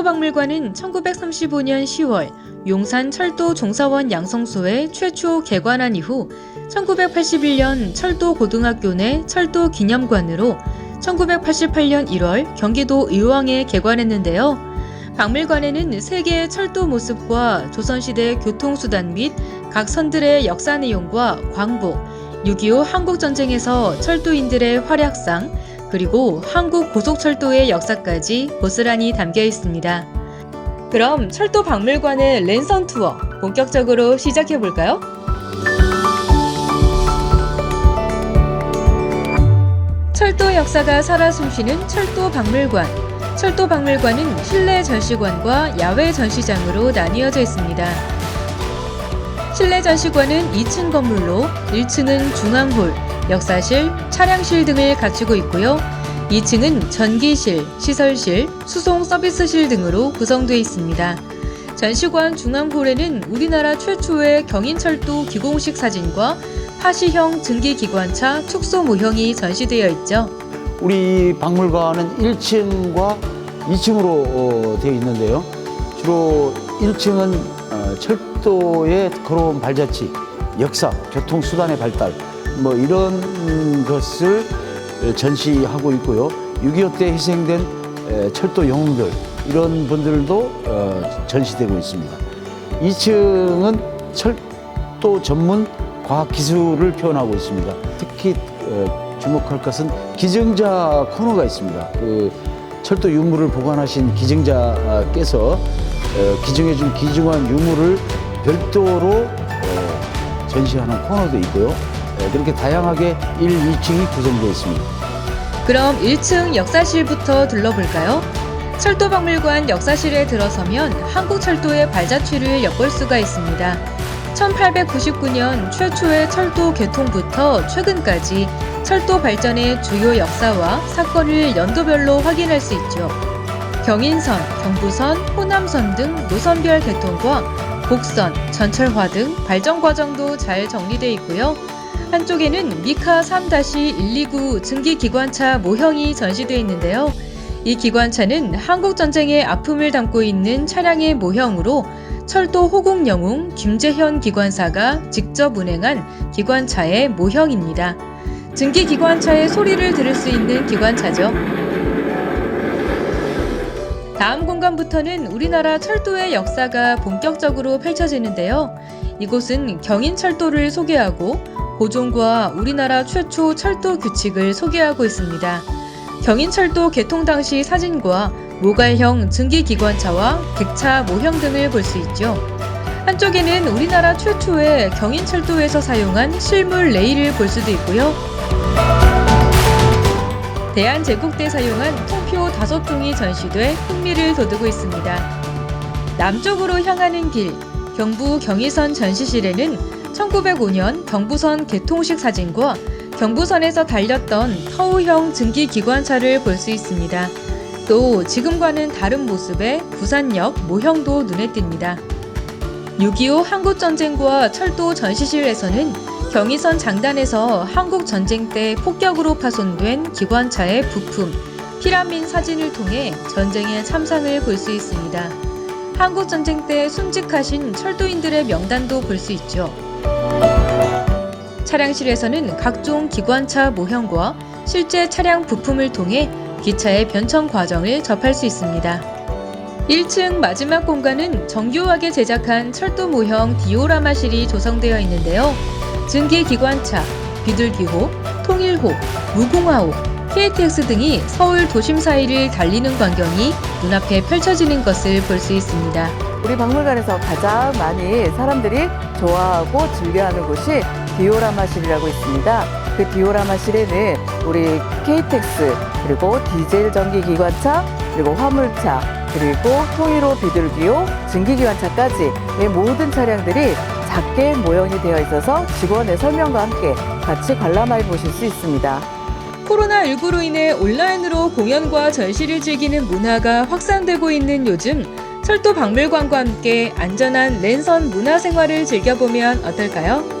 철도박물관은 1935년 10월 용산 철도 종사원 양성소에 최초 개관한 이후 1981년 철도 고등학교 내 철도 기념관으로 1988년 1월 경기도 의왕에 개관했는데요. 박물관에는 세계의 철도 모습과 조선시대 교통수단 및 각 선들의 역사 내용과 광복, 6.25 한국전쟁에서 철도인들의 활약상, 그리고 한국 고속철도의 역사까지 고스란히 담겨 있습니다. 그럼 철도 박물관의 랜선 투어 본격적으로 시작해 볼까요? 철도 역사가 살아 숨쉬는 철도 박물관. 철도 박물관은 실내 전시관과 야외 전시장으로 나뉘어져 있습니다. 실내 전시관은 2층 건물로 1층은 중앙홀, 역사실, 차량실 등을 갖추고 있고요. 2층은 전기실, 시설실, 수송 서비스실 등으로 구성되어 있습니다. 전시관 중앙홀에는 우리나라 최초의 경인철도 기공식 사진과 파시형 증기기관차 축소 모형이 전시되어 있죠. 우리 박물관은 1층과 2층으로 어, 되어 있는데요. 주로 1층은 어, 철도의 걸어온 발자취, 역사, 교통수단의 발달, 뭐 이런 것을 전시하고 있고요. 6.25 때 희생된 에, 철도 영웅들, 이런 분들도 어, 전시되고 있습니다. 2층은 철도 전문 과학 기술을 표현하고 있습니다. 특히 어, 주목할 것은 기증자 코너가 있습니다. 그 철도 유물을 보관하신 기증자께서 어, 기증해준 기증한 유물을 별도로 어, 전시하는 코너도 있고요. 예, 그렇게 다양하게 1, 2층이 구성되어 있습니다. 그럼 1층 역사실부터 둘러볼까요? 철도박물관 역사실에 들어서면 한국철도의 발자취를 엿볼 수가 있습니다. 1899년 최초의 철도 개통부터 최근까지 철도 발전의 주요 역사와 사건을 연도별로 확인할 수 있죠. 경인선, 경부선, 호남선 등 노선별 개통과 곡선, 전철화 등 발전 과정도 잘 정리되어 있고요. 한쪽에는 미카 3-129 증기기관차 모형이 전시되어 있는데요. 이 기관차는 한국전쟁의 아픔을 담고 있는 차량의 모형으로 철도 호국 영웅 김재현 기관사가 직접 운행한 기관차의 모형입니다. 증기기관차의 소리를 들을 수 있는 기관차죠. 다음 공간부터는 우리나라 철도의 역사가 본격적으로 펼쳐지는데요. 이곳은 경인철도를 소개하고 고종과 우리나라 최초 철도 규칙을 소개하고 있습니다. 경인철도 개통 당시 사진과 모갈형 증기기관차와 객차 모형 등을 볼 수 있죠. 한쪽에는 우리나라 최초의 경인철도에서 사용한 실물 레일을 볼 수도 있고요. 대한제국 때 사용한 통표 다섯 종이 전시돼 흥미를 돋우고 있습니다. 남쪽으로 향하는 길, 경부 경의선 전시실에는 1905년 경부선 개통식 사진과 경부선에서 달렸던 터우형 증기기관차를 볼 수 있습니다. 또 지금과는 다른 모습의 부산역 모형도 눈에 띕니다. 6.25 한국전쟁과 철도 전시실에서는 경의선 장단에서 한국전쟁 때 폭격으로 파손된 기관차의 부품, 피라민 사진을 통해 전쟁의 참상을 볼 수 있습니다. 한국전쟁 때 순직하신 철도인들의 명단도 볼 수 있죠. 차량실에서는 각종 기관차 모형과 실제 차량 부품을 통해 기차의 변천 과정을 접할 수 있습니다. 1층 마지막 공간은 정교하게 제작한 철도 모형 디오라마실이 조성되어 있는데요. 증기 기관차, 비둘기호, 통일호, 무궁화호, KTX 등이 서울 도심 사이를 달리는 광경이 눈앞에 펼쳐지는 것을 볼 수 있습니다. 우리 박물관에서 가장 많이 사람들이 좋아하고 즐겨하는 곳이 디오라마실이라고 있습니다. 그 디오라마실에는 우리 KTX 그리고 디젤 전기 기관차 그리고 화물차 그리고 통일호 비둘기호 증기기관차까지 이 모든 차량들이 작게 모형이 되어 있어서 직원의 설명과 함께 같이 관람해 보실 수 있습니다. 코로나19로 인해 온라인으로 공연과 전시를 즐기는 문화가 확산되고 있는 요즘 철도 박물관과 함께 안전한 랜선 문화 생활을 즐겨보면 어떨까요?